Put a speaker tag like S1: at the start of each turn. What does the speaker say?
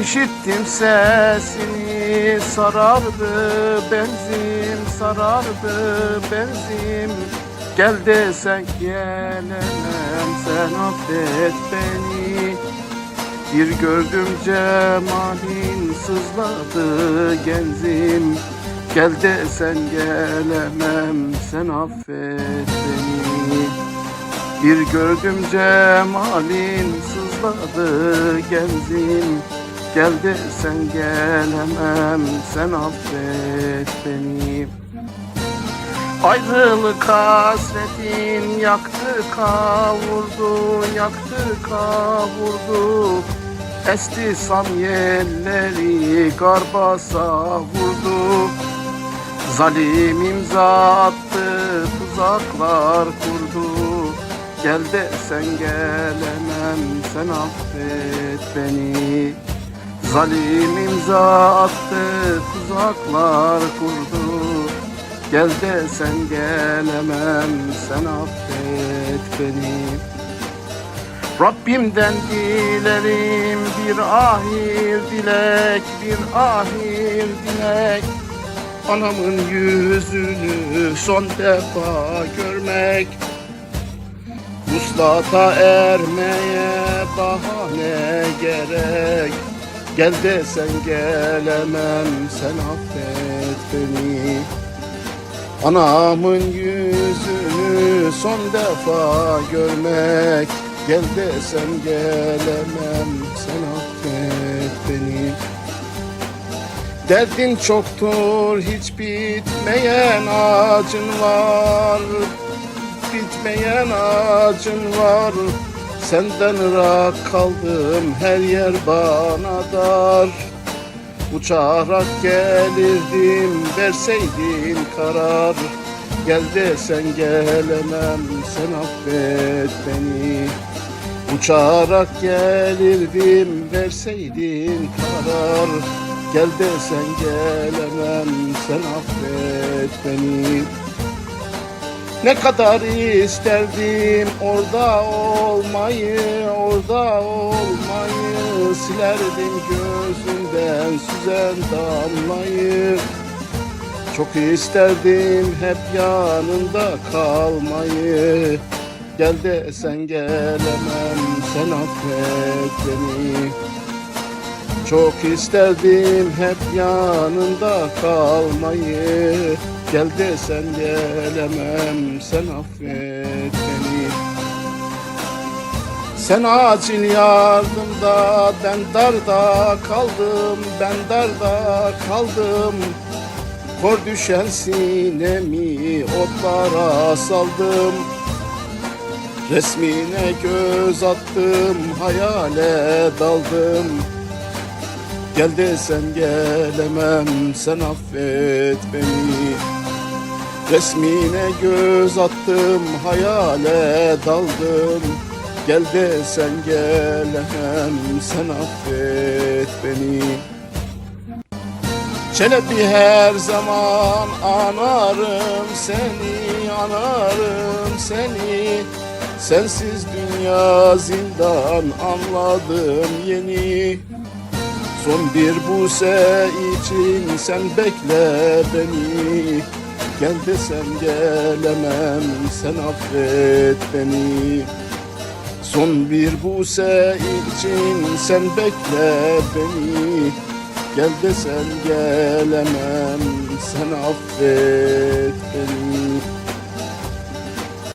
S1: İşittim sesini sarardı benzim sarardı benzim. Gel desen gelemem sen affet beni. Bir gördüm cemalin sızladı genzim. Gel desen gelemem sen affet beni. Bir gördüm cemalin sızladı genzim Gel desen gelemem sen affet beni. Ayrılık hasretin yaktı kavurdu yaktı kavurdu. Esti san yelleri garba savurdu. Zalim imza attı tuzaklar kurdu. Gel de sen gelemem sen affet beni Zalim imza attı tuzaklar kurdu. Gel de sen gelemem sen affet beni. Rabbimden dilerim bir ahir dilek bir ahir dilek. Anamın yüzünü son defa görmek. Vuslata ermeye bahane gerek Gel desen gelemem sen affet beni. Anamın yüzünü son defa görmek Gel desem gelemem sen affet beni. Derdin çoktur hiç bitmeyen acın var. Bitmeyen acın var Senden ırak kaldım her yer bana dar. Uçarak gelirdim verseydin karar. Gel desen gelemem sen affet beni. Uçarak gelirdim verseydin karar. Gel desen gelemem sen affet beni ne kadar isterdim orada olmayı, orada olmayı. Silerdim gözünden süzen damlayı. Çok isterdim hep yanında kalmayı. Gel de sen gelemem sen affet beni. Çok isterdim hep yanında kalmayı Gel desen gelemem sen affet beni. Sen acil yardımda ben darda kaldım Ben darda kaldım. Kor düşen sinemi otlara saldım. Resmine göz attım hayale daldım. Gel desen gelemem sen affet beni Resmine göz attım hayale daldım. Gel desen gelemem sen affet beni. Çelebi her zaman anarım seni anarım seni. Sensiz dünya zindan anladım yeni. Son bir buse için sen bekle beni Gel desem gelemem sen affet beni. Son bir buse için sen bekle beni. Gel desem gelemem sen affet beni